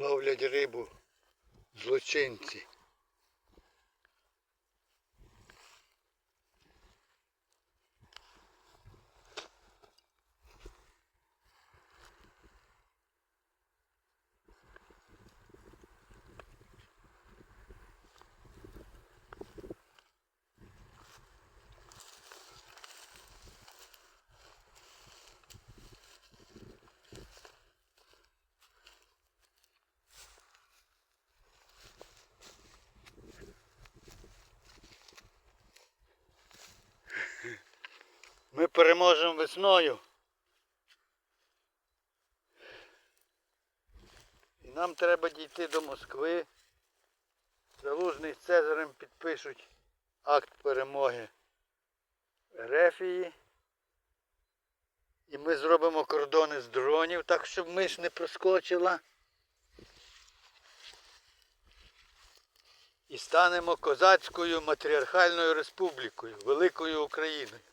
ловлять рибу злочинці. Ми переможемо весною. І нам треба дійти до Москви. Залужний з Цезарем підпишуть акт перемоги Ерефії. І ми зробимо кордони з дронів, так щоб миш не проскочила. І станемо козацькою матріархальною республікою, великою Україною.